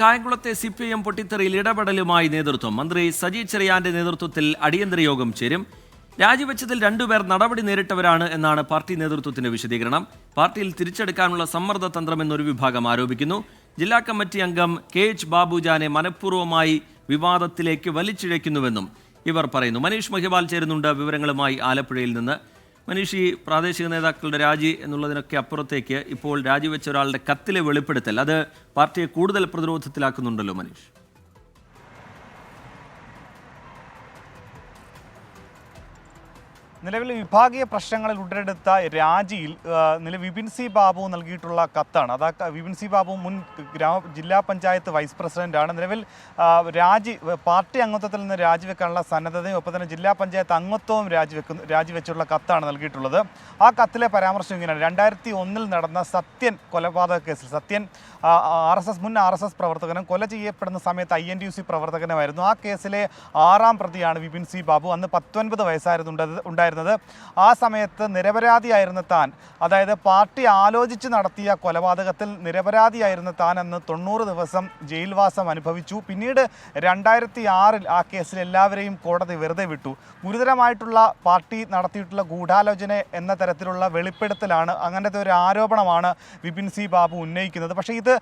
കായംകുളത്തെ C P M പൊട്ടിത്തെറിയിൽ ഇടപെടലുമായി നേതൃത്വം. മന്ത്രി സജി ചെറിയാന്റെ നേതൃത്വത്തിൽ അടിയന്തര യോഗം ചേരും. രാജിവെച്ചതിൽ രണ്ടുപേർ നടപടി നേരിട്ടവരാണ് എന്നാണ് പാർട്ടി നേതൃത്വത്തിന്റെ വിശദീകരണം. പാർട്ടിയിൽ തിരിച്ചെടുക്കാനുള്ള സമ്മർദ്ദ എന്നൊരു വിഭാഗം ആരോപിക്കുന്നു. ജില്ലാ കമ്മിറ്റി അംഗം കെ എച്ച് ബാബുജാനെ മനഃപൂർവമായി വിവാദത്തിലേക്ക് വലിച്ചിഴയ്ക്കുന്നുവെന്നും ഇവർ പറയുന്നു. മനീഷ് മഹിബാൽ ചേരുന്നുണ്ട് വിവരങ്ങളുമായി ആലപ്പുഴയിൽ നിന്ന്. മനീഷ് ഈ പ്രാദേശിക നേതാക്കളുടെ രാജി എന്നുള്ളതിനൊക്കെ അപ്പുറത്തേക്ക് ഇപ്പോൾ രാജിവെച്ച ഒരാളുടെ കത്തിലെ വെളിപ്പെടുത്തൽ. അത് പാർട്ടിയെ കൂടുതൽ പ്രതിരോധത്തിലാക്കുന്നുണ്ടല്ലോ മനീഷ് നിലവിൽ വിഭാഗീയ പ്രശ്നങ്ങളിൽ ഉടലെടുത്ത രാജിയിൽ നിലവിൽ നില വിപിൻ സി ബാബു നൽകിയിട്ടുള്ള കത്താണ്. അതാ വിപിൻ സി ബാബു മുൻ ഗ്രാമ ജില്ലാ പഞ്ചായത്ത് വൈസ് പ്രസിഡന്റാണ്. നിലവിൽ രാജി പാർട്ടി അംഗത്വത്തിൽ നിന്ന് രാജിവെക്കാനുള്ള സന്നദ്ധതയും ഒപ്പം തന്നെ ജില്ലാ പഞ്ചായത്ത് അംഗത്വവും രാജിവെക്കുന്ന രാജിവെച്ചുള്ള കത്താണ് നൽകിയിട്ടുള്ളത്. ആ കത്തിലെ പരാമർശം ഇങ്ങനെയാണ്. രണ്ടായിരത്തി ഒന്നിൽ നടന്ന സത്യൻ കൊലപാതക കേസിൽ സത്യൻ ആർ എസ് എസ് മുൻ ആർ എസ് എസ് പ്രവർത്തകനും കൊല ചെയ്യപ്പെടുന്ന സമയത്ത് I N D U C പ്രവർത്തകനുമായിരുന്നു. ആ കേസിലെ ആറാം പ്രതിയാണ് വിപിൻ സി ബാബു. അന്ന് പത്തൊൻപത് വയസ്സായിരുന്നു ഉണ്ടത്- ഉണ്ടായിരുന്നത്. ആ സമയത്ത് നിരപരാധിയായിരുന്ന താൻ അതായത് പാർട്ടി ആലോചിച്ച് നടത്തിയ കൊലപാതകത്തിൽ നിരപരാധിയായിരുന്ന താൻ അന്ന് തൊണ്ണൂറ് ദിവസം ജയിൽവാസം അനുഭവിച്ചു. പിന്നീട് രണ്ടായിരത്തി ആറിൽ ആ കേസിൽ എല്ലാവരെയും കോടതി വെറുതെ വിട്ടു. ഗുരുതരമായിട്ടുള്ള പാർട്ടി നടത്തിയിട്ടുള്ള ഗൂഢാലോചന എന്ന തരത്തിലുള്ള വെളിപ്പെടുത്തലാണ് അങ്ങനത്തെ ഒരു ആരോപണമാണ് വിപിൻ സി ബാബു ഉന്നയിക്കുന്നത്. പക്ഷേ ഇത്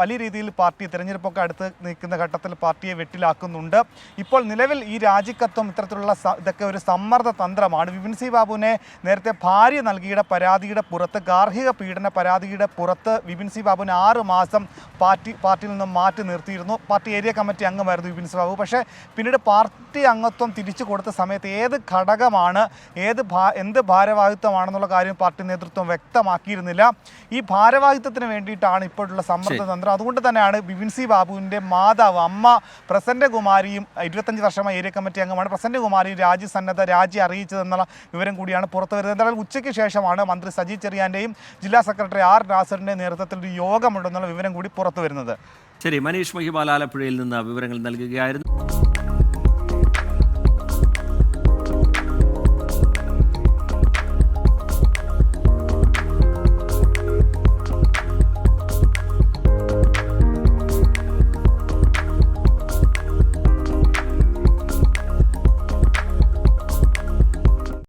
വലിയ രീതിയിൽ പാർട്ടി തിരഞ്ഞെടുപ്പൊക്കെ അടുത്ത് നിൽക്കുന്ന ഘട്ടത്തിൽ പാർട്ടിയെ വെട്ടിലാക്കുന്നുണ്ട്. ഇപ്പോൾ നിലവിൽ ഈ രാജിക്കത്വം ഇത്തരത്തിലുള്ള ഇതൊക്കെ ഒരു സമ്മർദ്ദ തന്ത്രമാണ്. വിപിൻ സി ബാബുവിനെ നേരത്തെ ഭാര്യ നൽകിയുടെ പരാതിയുടെ പുറത്ത് ഗാർഹിക പീഡന പരാതിയുടെ പുറത്ത് വിപിൻ സി ബാബുവിന് ആറ് മാസം പാർട്ടി പാർട്ടിയിൽ നിന്ന് മാറ്റി നിർത്തിയിരുന്നു. പാർട്ടി ഏരിയ കമ്മിറ്റി അംഗമായിരുന്നു വിപിൻ ബാബു പക്ഷേ പിന്നീട് പാർട്ടി അംഗത്വം തിരിച്ചു കൊടുത്ത സമയത്ത് ഏത് ഘടകമാണ് ഏത് ഭാ എന്ത് ഭാരവാഹിത്വമാണെന്നുള്ള കാര്യം പാർട്ടി നേതൃത്വം വ്യക്തമാക്കിയിരുന്നില്ല. ഈ ഭാരവാഹിത്വത്തിന് വേണ്ടിയിട്ടാണ് ഇപ്പോഴുള്ള സമ്മർദ്ദ തന്ത്രം. അതുകൊണ്ട് തന്നെയാണ് ബിപിൻ സി ബാബുവിന്റെ മാതാവ് അമ്മ പ്രസന്റ കുമാരിയും ഇരുപത്തഞ്ച് വർഷമായി ഏരിയ കമ്മിറ്റി അംഗമാണ്. പ്രസന്റ കുമാരിയും രാജി സന്നദ്ധ രാജി അറിയിച്ചതെന്നുള്ള വിവരം കൂടിയാണ് പുറത്തു വരുന്നത്. എന്തായാലും ഉച്ചയ്ക്ക് ശേഷമാണ് മന്ത്രി സജി ചെറിയാന്റെയും ജില്ലാ സെക്രട്ടറി ആർ നാസറിന്റെ നേതൃത്വത്തിൽ ഒരു യോഗമുണ്ടെന്നുള്ള വിവരം കൂടി പുറത്തു വരുന്നത് ശരി മനീഷ് മഹിബാൽ ആലപ്പുഴയിൽ നിന്ന് വിവരങ്ങൾ നൽകുകയായിരുന്നു.